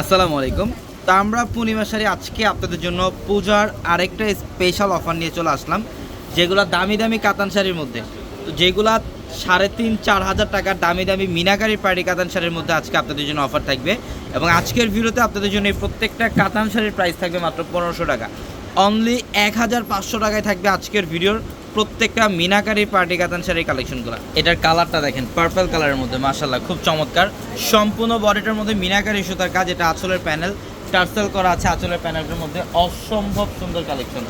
আসসালামু আলাইকুম। তা আমরা পূর্ণিমা শাড়ি আজকে আপনাদের জন্য পূজার আরেকটা স্পেশাল অফার নিয়ে চলে আসলাম, যেগুলো দামি দামি কাতান শাড়ির মধ্যে। তো যেগুলা সাড়ে তিন, চার হাজার টাকার দামি দামি মিনাকারি পাড়ি কাতান শাড়ির মধ্যে আজকে আপনাদের জন্য অফার থাকবে। এবং আজকের ভিডিওতে আপনাদের জন্য প্রত্যেকটা কাতান শাড়ির প্রাইস থাকবে মাত্র পনেরোশো টাকা। অনলি এক হাজার পাঁচশো টাকায় থাকবে আজকের ভিডিওর প্রত্যেকটা মিনাকারি পার্টি কাতান শাড়ির কালেকশনগুলো। এটার কালারটা দেখেন পার্পল কালারের মধ্যে মাশাল্লাহ খুব চমৎকার। সম্পূর্ণ বডিটার মধ্যে মিনাকারি সুতার কাজ, এটা আঁচলের প্যানেল টার্সেল করা আছে আঁচলের প্যানেলটার মধ্যে। অসম্ভব সুন্দর কালেকশন,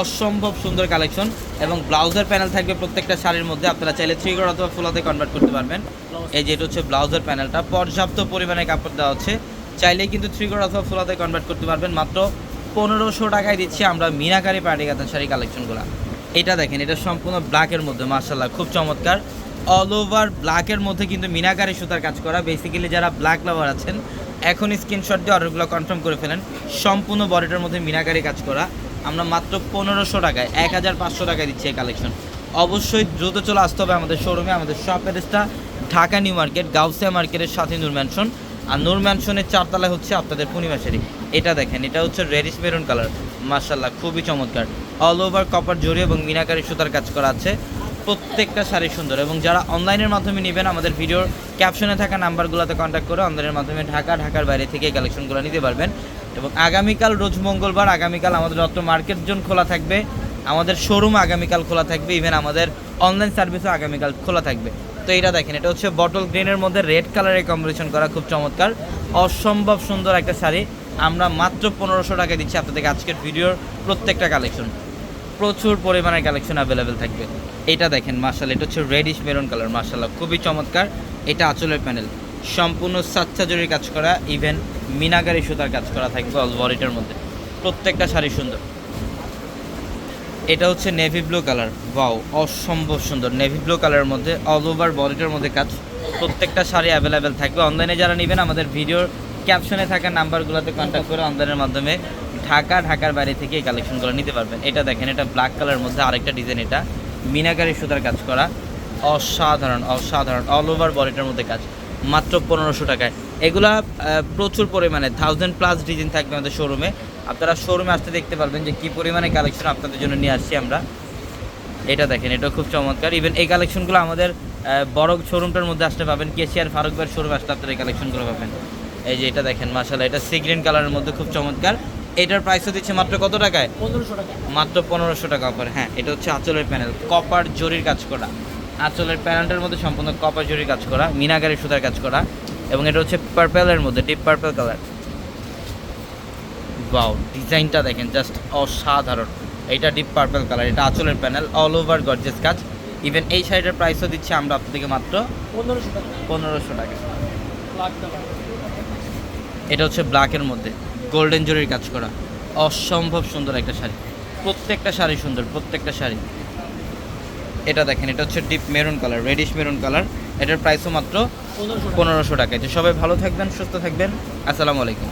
অসম্ভব সুন্দর কালেকশন এবং ব্লাউজের প্যানেল থাকবে প্রত্যেকটা শাড়ির মধ্যে। আপনারা চাইলে থ্রি কোড অথবা ফুলাতে কনভার্ট করতে পারবেন। এই যেটা হচ্ছে ব্লাউজের প্যানেলটা পর্যাপ্ত পরিমাণে কাপড় দেওয়া হচ্ছে। চাইলে কিন্তু থ্রি কোড অথবা ফুলাতে কনভার্ট করতে পারবেন। মাত্র পনেরোশো টাকায় দিচ্ছি আমরা মিনাকারি পার্টি কাতান শাড়ি কালেকশনগুলো। এটা দেখেন, এটা সম্পূর্ণ ব্ল্যাকের মধ্যে মার্শাল্লাহ খুব চমৎকার। অল ওভার ব্ল্যাকের মধ্যে কিন্তু মিনাকারি সুতার কাজ করা। বেসিক্যালি যারা ব্ল্যাক লাভার আছেন, এখন স্ক্রিনশট দিয়ে অর্ডারগুলো কনফার্ম করে ফেলেন। সম্পূর্ণ বডিটার মধ্যে মিনাকারি কাজ করা। আমরা মাত্র পনেরোশো টাকায়, এক হাজার পাঁচশো টাকায় দিচ্ছি এই কালেকশন অবশ্যই দ্রুত চলে আসতে হবে আমাদের শোরুমে আমাদের শপ অ্যাড্রেসটা ঢাকা নিউ মার্কেট, গাউসিয়া মার্কেটের সাথে নূর ম্যানশন আর নূর ম্যানশনের চারতলায় হচ্ছে আপনাদের পূর্ণিমাশারি এটা দেখেন, এটা হচ্ছে রেডিশ মেরুন কালার মার্শাল্লাহ খুবই চমৎকার। অল ওভার কপার জরি এবং মিনাকারি সুতার কাজ করা আছে। প্রত্যেকটা শাড়ি সুন্দর এবং যারা অনলাইনের মাধ্যমে নেবেন, আমাদের ভিডিওর ক্যাপশনে থাকা নাম্বারগুলোতে কন্ট্যাক্ট করে অনলাইনের মাধ্যমে ঢাকা, ঢাকার বাইরে থেকে কালেকশনগুলো নিতে পারবেন। এবং আগামীকাল রোজ মঙ্গলবার, আগামীকাল আমাদের রত্ন মার্কেট জোন খোলা থাকবে। আমাদের শোরুম আগামীকাল খোলা থাকবে ইভেন আমাদের অনলাইন সার্ভিসও আগামীকাল খোলা থাকবে। তো এটা দেখেন, এটা হচ্ছে বটল গ্রিনের মধ্যে রেড কালারের কম্বিনেশন করা, খুব চমৎকার। অসম্ভব সুন্দর একটা শাড়ি। আমরা মাত্র পনেরোশো টাকা দিচ্ছি আপনাদেরকে আজকের ভিডিওর প্রত্যেকটা কালেকশন। প্রচুর পরিমাণের কালেকশন অ্যাভেলেবেল থাকবে। এটা দেখেন মার্শাল এটা হচ্ছে রেডিশ মেরুন কালার মার্শাল্লাহ খুবই চমৎকার। এটা আঁচলের প্যানেল সম্পূর্ণ সাচ্চা জরির কাজ করা ইভেন মিনাগারি সুতার কাজ করা থাকবে অল বডিটার মধ্যে। প্রত্যেকটা শাড়ি সুন্দর। এটা হচ্ছে নেভি ব্লু কালার ওয়াও অসম্ভব সুন্দর। নেভি ব্লু কালারের মধ্যে অল ওভার বডিটার মধ্যে কাজ। প্রত্যেকটা শাড়ি অ্যাভেলেবেল থাকবে। অনলাইনে যারা নেবেন, আমাদের ভিডিওর ক্যাপশনে থাকা নাম্বারগুলোতে কন্ট্যাক্ট করে অনলাইনের মাধ্যমে ঢাকা, ঢাকার বাইরে থেকে এই কালেকশনগুলো নিতে পারবেন। এটা দেখেন, এটা ব্ল্যাক কালারের মধ্যে আরেকটা ডিজাইন এটা। মিনাকারি সুতার কাজ করা। অসাধারণ অসাধারণ অল ওভার বডিটার মধ্যে কাজ। মাত্র পনেরোশো টাকায়। এগুলা প্রচুর পরিমাণে। থাউজেন্ড প্লাস ডিজাইন থাকবে আমাদের শোরুমে আপনারা শোরুমে আসতে দেখতে পারবেন যে কী পরিমাণে কালেকশন আপনাদের জন্য নিয়ে আসছি আমরা। এটা দেখেন, এটা খুব চমৎকার। ইভেন এই কালেকশনগুলো আমাদের বড় শোরুমটার মধ্যে আসতে পাবেন। কেসিআর ফারুকবার শোরুমে আসতে আপনারা এই কালেকশনগুলো পাবেন। এই যে এটা দেখেন মাসালা এটা সি গ্রিন কালারের মধ্যে খুব চমৎকার। এটার প্রাইসও দিচ্ছে মাত্র কত টাকায়? পনেরোশো টাকা। মাত্র পনেরোশো টাকা অফার হ্যাঁ এটা হচ্ছে আঁচলের প্যানেল কপার জরির কাজ করা। আঁচলের প্যানেলটার মধ্যে সম্পূর্ণ কপার জরির কাজ করা মিনাগারি সুতার কাজ করা এবং এটা হচ্ছে পার্পেলের মধ্যে ডিপ পার্পেল কালার বাও ডিজাইনটা দেখেন জাস্ট অসাধারণ। এটা ডিপ পার্পেল কালার এটা আঁচলের প্যানেল অল ওভার গর্জেস কাজ। ইভেন এই শাড়িটার প্রাইসও দিচ্ছি আমরা আপনাদেরকে মাত্র পনেরোশো টাকা। পনেরোশো টাকা। এটা হচ্ছে ব্ল্যাকের মধ্যে। গোল্ডেন জরির কাজ করা। অসম্ভব সুন্দর একটা শাড়ি। প্রত্যেকটা শাড়ি সুন্দর, প্রত্যেকটা শাড়ি। এটা দেখেন, এটা হচ্ছে deep maroon colour reddish maroon colour এটার প্রাইসও মাত্র পনেরোশো টাকা। এটা সবাই ভালো থাকবেন, সুস্থ থাকবেন। আসসালামু আলাইকুম।